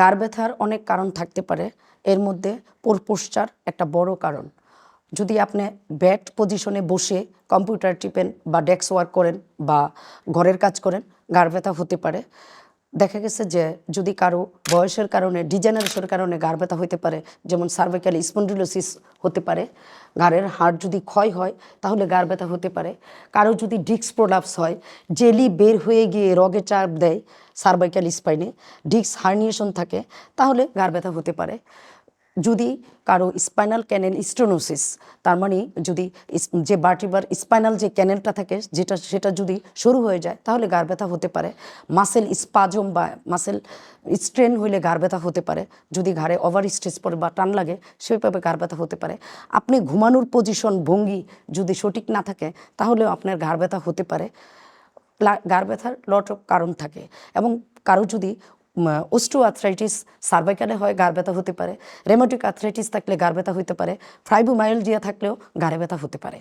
গাড় ব্যথার অনেক কারণ থাকতে পারে। এর মধ্যে পোর পোস্টার একটা বড় কারণ। যদি আপনি ব্যাট পজিশনে বসে কম্পিউটার টিপেন বা ডেস্ক ওয়ার্ক করেন বা ঘরের কাজ করেন গাড় ব্যথা হতে পারে। দেখা গেছে যে যদি কারও বয়সের কারণে ডিজেনারেশনের কারণে গাড় ব্যথা হতে পারে, যেমন সার্ভাইকাল স্পন্ডিলোসিস হতে পারে গাড়ের হাড় যদি ক্ষয় হয়, তাহলে গাড় ব্যথা হতে পারে। কারও যদি ডিস্ক প্রোলাপস হয় জেলি বের হয়ে গিয়ে রগে চাপ দেয় সার্ভাইকাল স্পাইনে ডিস্ক হার্নিয়েশন থাকে, তাহলে গাড় ব্যথা হতে পারে। যদি কারও স্পাইনাল ক্যানেল স্টোনোসিস, তার মানে যদি যে বার্টিবার স্পাইনাল যে ক্যানেলটা থাকে, যেটা, সেটা যদি শুরু হয়ে যায়, তাহলে গার ব্যথা হতে পারে। মাসেল স্পাজম বা মাসেল স্ট্রেন হইলে গার ব্যথা হতে পারে। যদি ঘাড়ে ওভার স্ট্রেস পড়ে বা টান লাগে সেইভাবে গার ব্যথা হতে পারে। আপনি ঘুমানোর পজিশন ভঙ্গি যদি সঠিক না থাকে, তাহলেও আপনার ঘাড় ব্যথা হতে পারে। গাড় ব্যথার লট কারণ থাকে এবং কারও যদি ওস্টো আর্থ্রাইটিস সার্ভাইকালে হয় গাড় ব্যথা হতে পারে। রেমোটিক আর্থ্রাইটিস থাকলে গাড় ব্যথা হতে পারে। ফ্রাইবোমায়োলজিয়া থাকলেও গাড়ে ব্যথা হতে পারে।